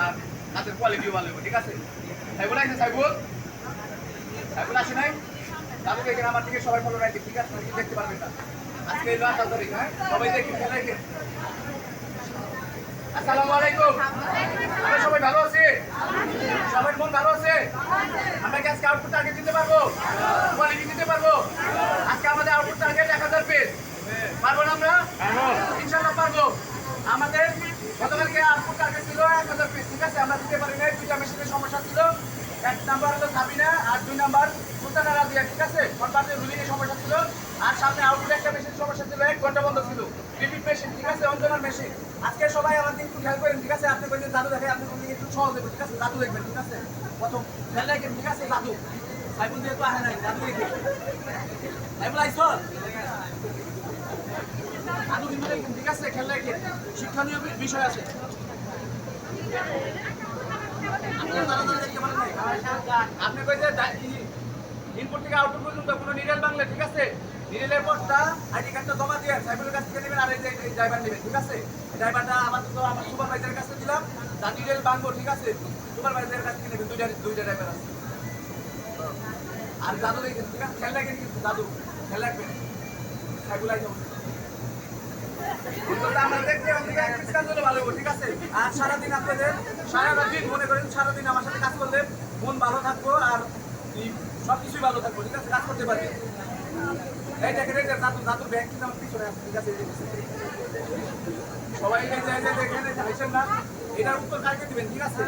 আর কাজের কোয়ালিটিও ভালো হবে ঠিক আছে? সাইবুল আছে সাইবুল সাইবুল আসে নাই? তাহলে এখানে আমার দিকে সবাই ফলো রাখবে ঠিক আছে? দেখতে পারবেন না। আজকে এলো আঠারো তারিখ হ্যাঁ? সবাই দেখি দেখে আসসালামু আলাইকুম। আমরা সবাই ভালো আছি সবাই মন ভালো আছে? আমরা কি আজকে আউটপুট টার্গেট দিতে পারব? কোয়ালিটি দিতে পারব? আজকে আমাদের আউটপুট টার্গেট এক হাজার পিস পারব না আমরা? ইনশাল্লাহ পারব। আমাদের গতকালকে আউটপুট টার্গেট ছিল এক হাজার পিস ঠিক আছে? আমরা দিতে পারি নাই, দুইটা মেশিনের সমস্যা ছিল। এক নাম্বার হলো সাবিনা, আর দুই নাম্বার সুলতানা রাজিয়া ঠিক আছে? কনভার্টের রুলিংয়ের সমস্যা ছিল, আর সামনে আউটপুট একটা মেশিন সমস্যা ছিল, এক ঘণ্টা বন্ধ ছিল। রিপিট মেশিন, ঠিক আছে? অঞ্জনার মেশিন। আজকে সবাই আমাদের একটু খেয়াল করেন, ঠিক আছে? আপনি বলছেন দাদু দেখে আপনি একটু সহজ দেবেন ঠিক আছে? দাদু দেখবেন, ঠিক আছে? প্রথম, খেয়াল রাখেন, ঠিক আছে? দাদু। তো ঠিক আছে রাখেন শিক্ষণীয় বিষয় আছে? আপনি কইতে ইনপুট থেকে আউটপুট পর্যন্ত কোনো নিডেল বাংলা ঠিক আছে নিডেলের পরটা আইডি কার্ডটা জমা দিয়ে সাইবুলের কাছ থেকে আর এই ড্রাইভার নেবেন ঠিক আছে ড্রাইভারটা আপাতত আমার সুপারভাইজারের কাছে দিলাম তার বাংবো ঠিক আছে সুপারভাইজারের কাছ থেকে নেবেন দুইটা দুইটা ড্রাইভার আছে আর দাদু খেয়াল কিন্তু দাদু। সাইবুল আই যাব আর সারাদিন আপনাদের মনে করেন, সারাদিন আমার সাথে কাজ করলে মন ভালো থাকব আর সব কিছুই ভালো থাকব, ঠিক আছে? কাজ করতে পারবে। সবাই দেখেন না, এটার উত্তর কালকে দিবেন, ঠিক আছে?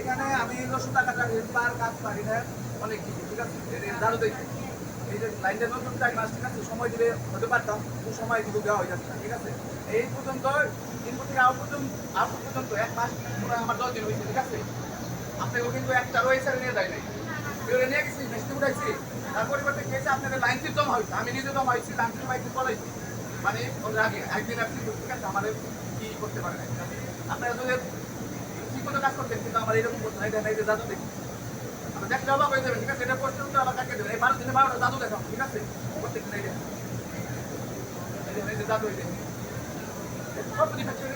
এখানে আমি দশশো টাকা পার কাজ পারি না। অনেক কিছু, ঠিক আছে? এই দেখি এই যে লাইনটা নতুন মাস ঠিক আছে, সময় দিলে হতে পারতাম কিন্তু সময় কিন্তু দেওয়া হয়ে যাচ্ছে, ঠিক আছে? এই পর্যন্ত ইনপুট থেকে আউট পর্যন্ত আউটপুট পর্যন্ত এক মাস আমার দশ দিন হয়েছে, ঠিক আছে? আপনাকেও কিন্তু একটা রয়েছে নিয়ে যায় নাই। লাইন সিট জমা হয়েছে, আমি নিজে জমা লাইন বাইকে মানে ওদের আগে আমাদের কি করতে পারে না আপনারা যদি ঠিক মতো কাজ করতেন, কিন্তু আমার এরকম করতে হয় দেখা দেখি। দেখলে অবাক হয়ে যাবেন ঠিক আছে? এটা এই দিনে দাদু দেখাও, ঠিক আছে? প্রত্যেকদিন এই এই যে- দাদু, এই যে। সব দিন আছে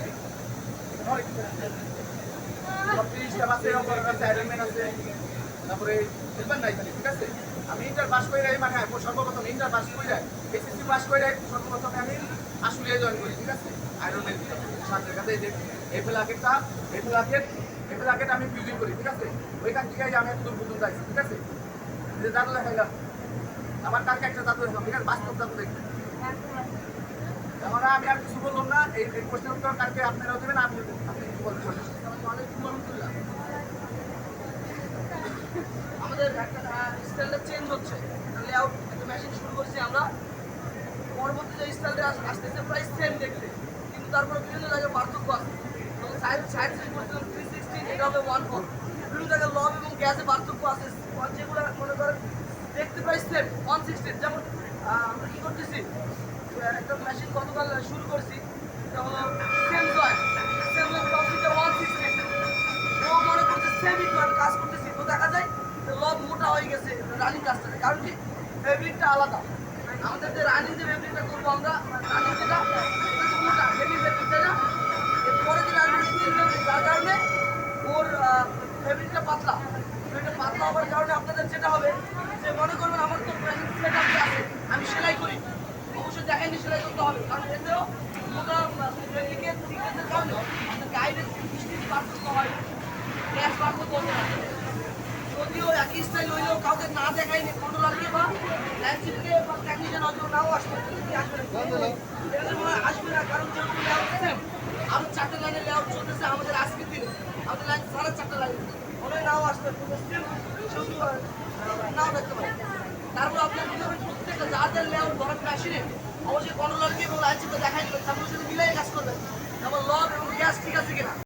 তারপরে হেলমেট নাই ঠিক আছে? আমি ইন্টার পাস করে যাই মানে সর্বপ্রথম ইন্টার পাস করে যাই এসএসসি পাস করে সর্বপ্রথম আমি আসলে জয়েন করি, ঠিক আছে? আইরনম্যান সাথের কাছে এই এফএল আকেটটা এফএল আকেট আমি ফিউজিং করি, ঠিক আছে? ওইখান থেকে আমি পর্যন্ত আইছি ঠিক আছে? আমার কালকে একটা দাদু দেখাম ঠিক আছে? বাস্তব দেখবেন আমরা আমি আর কিছু বললাম না, এই প্রশ্নের উত্তর কালকে আপনারাও দেবেন আমি আপনি কিছু বলতে আমাদের একটা স্টাইলটা চেঞ্জ হচ্ছে। শুরু করছি আমরা। পরবর্তী যে স্টাইলটা আসতেছে, প্রায় সেম দেখতে। কিন্তু তারপরে বিভিন্ন জায়গায় পার্থক্য আছে। এটা ওয়ান ফোর বিভিন্ন জায়গায় লব এবং গ্যাসে পার্থক্য আছে। যেগুলো মনে করেন দেখতে প্রায় সেম ওয়ান সিক্সটিন যেমন আমরা কী করতেছি? একটা মেশিন গতকাল শুরু করছি। এটা হলো same joint same joint one sixteen ও মনে করছে সেমি কাজ করতেছি। তো দেখা যায় লব মোটা হয়ে গেছে রানিং কাজটা কারণ কি? ফেব্রিকটা আলাদা। আমাদের যে রানিং যে ফেব্রিকটা করব আমরা পাতলা। এটা পাতলা হওয়ার কারণে আপনাদের যেটা হবে, যে মনে করবেন আমার তো আছে। আমি সেলাই করি। অবশ্যই দেখাইনি সেলাই করতে হবে, কারণ এতেও মোটা ফেব্রিকের থিকনেসের কারণে আপনার গাইডের বৃষ্টির পার্থক্য যদিও একই স্টাইল হইলেও কাউকে না দেখাইনি কন্ট্রোলারকে বা ল্যান্ডশিপকে বা টেকনিশিয়ান হয়তো নাও আসবে আসবে আসবে না, কারণ যেহেতু চারটে লাইনের লেআউট চলতেছে আমাদের আজকের দিনে। আমাদের লাইন সাড়ে চারটে লাইন নাও আসবে নাও দেখতে পারে তারপর আপনার প্রত্যেকটা যার যার লেআউট ধরেন অবশ্যই কন্ট্রোলারকে এবং লাইনশিপকে দেখাই দেবেন তারপর শুধু মিলাই কাজ করবেন তারপর লব এবং গ্যাস ঠিক আছে কিনা?